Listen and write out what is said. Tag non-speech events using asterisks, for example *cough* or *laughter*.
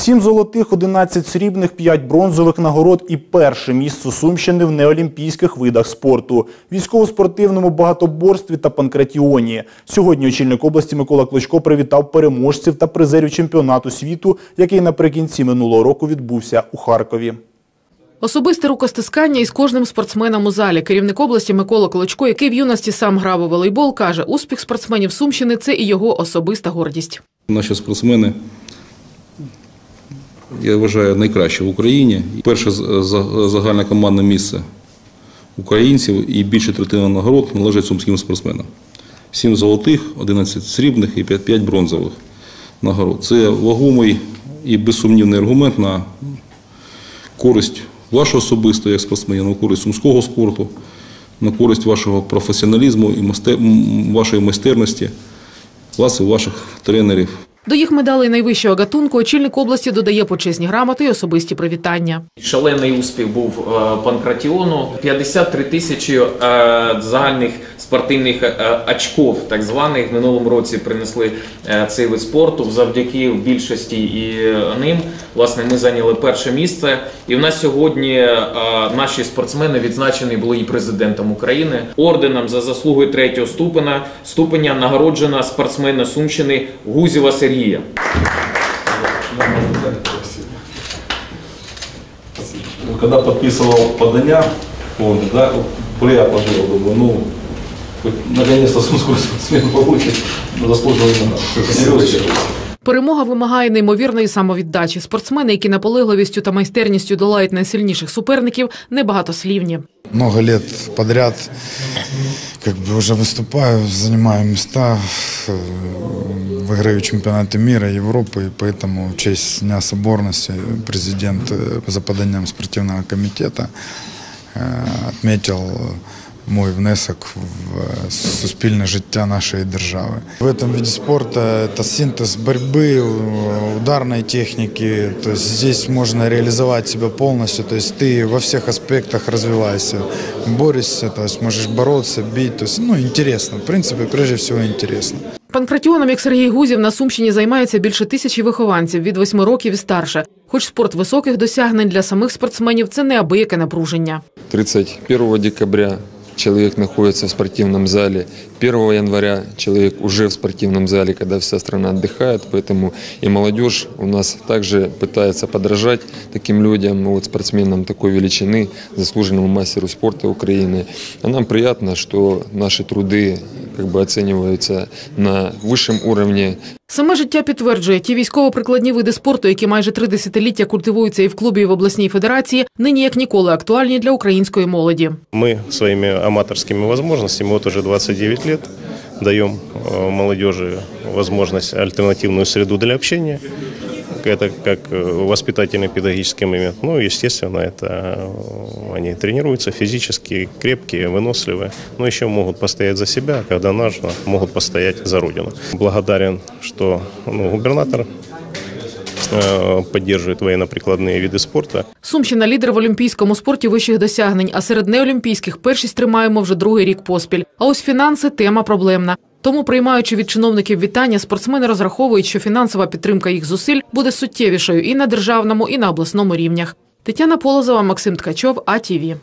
Сім золотих, 11 срібних, 5 бронзових нагород і перше місце Сумщини в неолімпійських видах спорту, військово-спортивному багатоборстві та панкратіоні. Сьогодні очільник області Микола Клочко привітав переможців та призерів чемпіонату світу, який наприкінці минулого року відбувся у Харкові. Особисте рукостискання із кожним спортсменом у залі. Керівник області Микола Колочко, який в юності сам грав у волейбол, каже, успіх спортсменів Сумщини це і його особиста гордість. Наші спортсмени, я вважаю, найкращі в Україні. Перше загальне командне місце українців і більше третина нагород належать сумським спортсменам. Сім золотих, 11 срібних і 5 5 бронзових нагород. Це вагомий і безсумнівний аргумент на користь вашого особисто як спортсменів, на користь сумського спорту, на користь вашого професіоналізму і вашої майстерності, вас і ваших тренерів. До їх медалей найвищого гатунку очільник області додає почесні грамоти і особисті привітання. Шалений успіх був е, панкратіону. 53 тисячі е, загальних спортивних е, очков, так званих, в минулому році принесли цей вид спорту. Завдяки більшості і ним власне ми зайняли перше місце. І в нас сьогодні наші спортсмени відзначені були і президентом України орденом за заслуги третього ступеня. Ступеня нагороджена спортсмена Сумщини Гузєва Сергія. Корея. Ну, когда подписывал подания, он, да, приятно было, думаю, ну, наконец-то сумскую *laughs* смену получит, заслуживаем. Спасибо. Перемога вимагає неймовірної самовіддачі. Спортсмени, які наполегливістю та майстерністю долають найсильніших суперників, небагатослівні. много лет подряд как бы уже выступаю, занимаю места, э, выиграю чемпионаты мира, Европы, и поэтому в честь Дня Соборности президент э, за поданием спортивного комитета э, отметил мой внесок в е, суспільне життя нашої держави. В этом виде спорта это синтез борьбы, э, ударной техники. То есть здесь можно реализовать себя полностью. То есть ты во всех аспектах развиваешься, борешься, то есть можешь бороться, бить. То есть, ну, интересно. В принципе, прежде всего интересно. Панкратіоном, як Сергій Гузів, на Сумщині займається більше тисячі вихованців від восьми років і старше. Хоч спорт високих досягнень для самих спортсменів це неабияке напруження. 31 декабря человек находится в спортивном зале. 1 января человек уже в спортивном зале, когда вся страна отдыхает. Поэтому и молодежь у нас также пытается подражать таким людям, вот спортсменам такой величины, заслуженному мастеру спорта Украины. А нам приятно, что наши труды как бы оцениваются на высшем уровне. Саме життя підтверджує, ті військово-прикладні види спорту, які майже три десятиліття культивуються і в клубі, і в обласній федерації, нині як ніколи актуальні для української молоді. Мы своими аматорскими возможностями, вот уже 29 лет, даем э, молодежи возможность, альтернативную среду для общения. Это как э, воспитательный педагогический момент. Ну, естественно, это э, они тренируются физически, крепкие, выносливые, но еще могут постоять за себя, когда нужно, могут постоять за Родину. Благодарен, что ну, губернатор э, поддерживает военно-прикладные виды спорта. Сумщина лідер в олімпійському спорті вищих досягнень, а серед неолімпійських першість тримаємо вже другий рік поспіль. А ось фінанси тема проблемна. Тому, приймаючи від чиновників вітання, спортсмени розраховують, що фінансова підтримка їх зусиль буде суттєвішою і на державному, і на обласному рівнях. Тетяна Полозова, Максим Ткачов, АТВ.